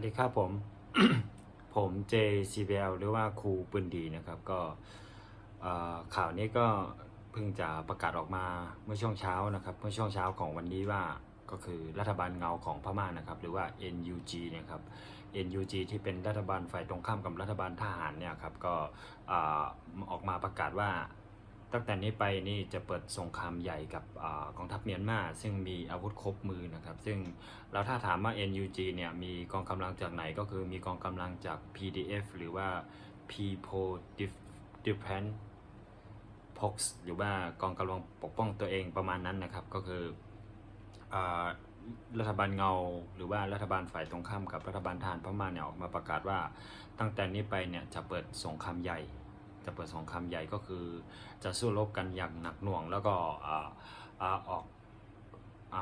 วัสดีครับผม ผม JCBL หรือว่าครูปืนดีนะครับ ก็ข่าวนี้ก็เพิ่งจะประกาศออกมาเมื่อช่วงเช้านะครับ เมื่อช่วงเช้าของวันนี้ว่าก็คือรัฐบาลเงาของพม่านะครับ หรือว่า NUG นะครับ NUG ที่เป็นรัฐบาลฝ่ายตรงข้ามกับรัฐบาลทหารเนี่ยครับก็ออกมาประกาศว่า ตั้งแต่นี้ไปนี่จะเปิดสงครามใหญ่กับอกองทัพเมียนมาซึ่งมีอาวุธครบมือนะครับ ซึ่งแล้วถ้าถามว่า NUG เนี่ยมีกองกำลังจากไหนก็คือมีกองกำลังจาก PDF หรือว่า People Defense Pox หรือว่ากองกำลังปกป้องตัวเองประมาณนั้นนะครับ ก็คืออรัฐบาลเงา หรือว่ารัฐบาลฝ่ายตรงข้ามกับรัฐบาลทหารพม่าเนี่ยออกมาประกาศว่าตั้งแต่นี้ไปเนี่ยจะเปิดสงครามใหญ่ จะเปิดสงครามใหญ่ก็คือจะสู้รบกันอย่างหนักหน่วง แล้วก็ออกอ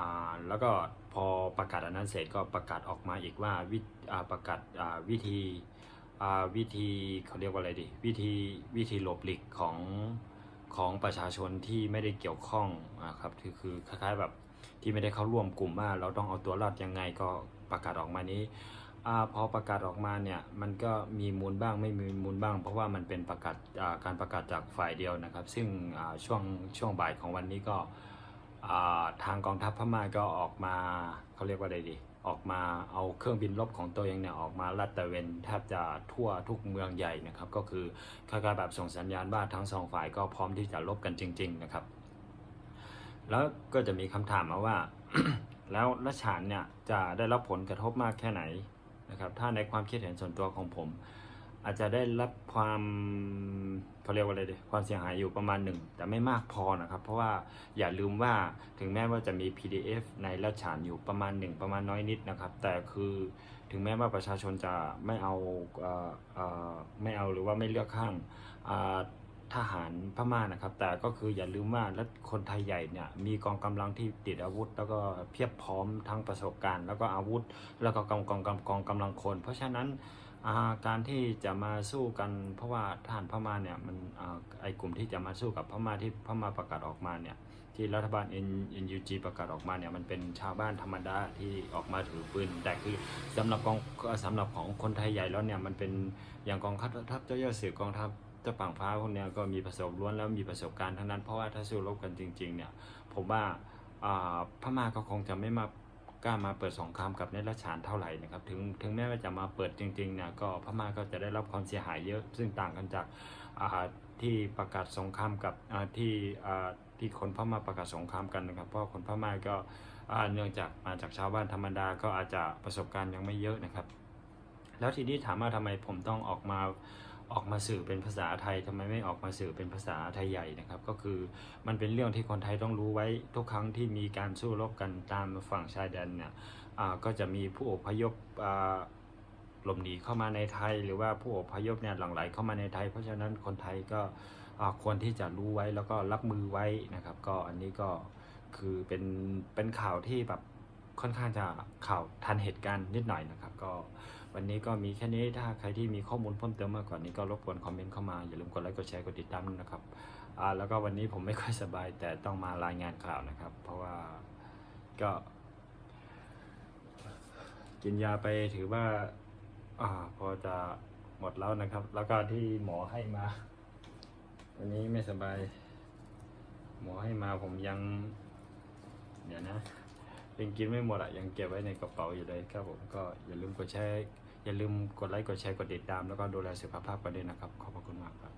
แล้วก็พอประกาศอันนั้นเสร็จก็ประกาศออกมาอีกว่าวิาประกาศาวิธีวิธีเขาเรียกว่าอะไรดีวิธีวิธีหลบหลีกของของประชาชนที่ไม่ได้เกี่ยวข้องอ่าครับคือคือคล้ายๆแบบที่ไม่ได้เข้าร่วมกลุ่มว่าเราต้องเอาตัวรอดยังไงก็ประกาศออกมานี้ อพอประกาศออกมาเนี่ยมันก็มีมูลบ้างไม่มีมูลบ้าง เพราะว่ามันเป็นประกาศการประกาศจากฝ่ายเดียวนะครับ ซึ่งช่วงช่วงบ่ายของวันนี้ก็ทางกองทัพพม่าก็ออกมาเขาเรียกว่าอะไรดี ออกมาเอาเครื่องบินรบของตัวเองเนี่ยออกมาลัดตระเวนแทบจะทั่วทุกเมืองใหญ่นะครับก็คือคล้ายๆแบบส่งสัญญาณว่าทั้งสองฝ่ายก็พร้อมที่จะรบกันจริง ๆนะครับ แล้วก็จะมีคำถามมาว่า แล้วรัชานเนี่ยจะได้รับผลกระทบมากแค่ไหน นะครับถ้าในความคิดเห็นส่วนตัวของผม อาจจะได้รับความเขาเรียกว่าอะไรดีความเสียหายอยู่ประมาณหนึ่งแต่ไม่มากพอนะครับ เพราะว่าอย่าลืมว่าถึงแม้ว่าจะมี PDF ในรัชฉานอยู่ประมาณหนึ่งประมาณน้อยนิดนะครับ แต่คือถึงแม้ว่าประชาชนจะไม่เอาเอ่อเอ่อไม่เอาหรือว่าไม่เลือกข้างอ่า ทหารพม่านะครับ แต่ก็คืออย่าลืมว่าและคนไทยใหญ่เนี่ยมีกองกำลังที่ติดอาวุธ แล้วก็เพียบพร้อมทั้งประสบการณ์ แล้วก็อาวุธ แล้วก็กองกองกองกองกำลังคน เพราะฉะนั้นการที่จะมาสู้กันเพราะว่าทหารพม่าเนี่ยมันอไอกลุ่มที่จะมาสู้กับพม่าที่พม่าประกาศออกมาเนี่ยที่รัฐบาล N- NUG ประกาศออกมาเนี่ยมันเป็นชาวบ้านธรรมดาที่ออกมาถือปืน แต่คือสำหรับกองสำหรับของคนไทยใหญ่แล้วเนี่ยมันเป็นอย่างกองทัพเจ้าย่อสือกองทัพ จ้าปังฟ้าพวกนี้ก็มีประสบล้วนแล้วมีประสบการณ์ทั้งนั้น เพราะว่าถ้าสู้รบกันจริง ๆ เนี่ย ผมว่าอ่าพม่าก็คงจะไม่มากล้ามาเปิดสงครามกับเนรชานเท่าไหร่นะครับ ถึงถึงแม้ว่าจะมาเปิดจริงๆเนี่ยก็พม่าก็จะได้รับความเสียหายเยอะ ซึ่งต่างกันจากที่ประกาศสงครามกับที่ที่คนพม่าประกาศสงครามกันนะครับ เพราะคนพม่าก็เนื่องจากมาจากชาวบ้านธรรมดาก็อาจจะประสบการณ์ยังไม่เยอะนะครับ แล้วทีนี้ถามว่าทำไมผมต้องออกมา ออกมาสื่อเป็นภาษาไทยทำไมไม่ออกมาสื่อเป็นภาษาไทยใหญ่นะครับ ก็คือมันเป็นเรื่องที่คนไทยต้องรู้ไว้ทุกครั้งที่มีการสู้รบกันตามฝั่งชายแดนเนี่ยอ่าก็จะมีผู้อพยพอ่าหลบหนีเข้ามาในไทย หรือว่าผู้อพยพเนี่ยหลั่งไหลเข้ามาในไทย เพราะฉะนั้นคนไทยก็อ่าควรที่จะรู้ไว้แล้วก็รับมือไว้นะครับ ก็อันนี้ก็คือเป็นเป็นข่าวที่แบบค่อนข้างจะข่าวทันเหตุการณ์นิดหน่อยนะครับ ก็ วันนี้ก็มีแค่นี้ถ้าใครที่มีข้อมูลเพิ่มเติมมากกว่านี้ก็รบกวนคอมเมนต์เข้ามา อย่าลืมกดไลค์กดแชร์กดติดตามด้วยนะครับอ่าแล้วก็วันนี้ผมไม่ค่อยสบายแต่ต้องมารายงานข่าวนะครับ เพราะว่าก็ กินยาไปถือว่าอ่าพอจะหมดแล้วนะครับ แล้วก็ที่หมอให้มา วันนี้ไม่สบาย หมอให้มาผมยัง เดี๋ยวนะยังกินไม่หมดอะยังเก็บไว้ในกระเป๋าอยู่เลยครับผมก็อย่าลืมกดแชร์ อย่าลืมกดไลค์กดแชร์กดติดตาม แล้วก็ดูแลสุขภาพกันด้วยนะครับ ขอบพระคุณมากครับ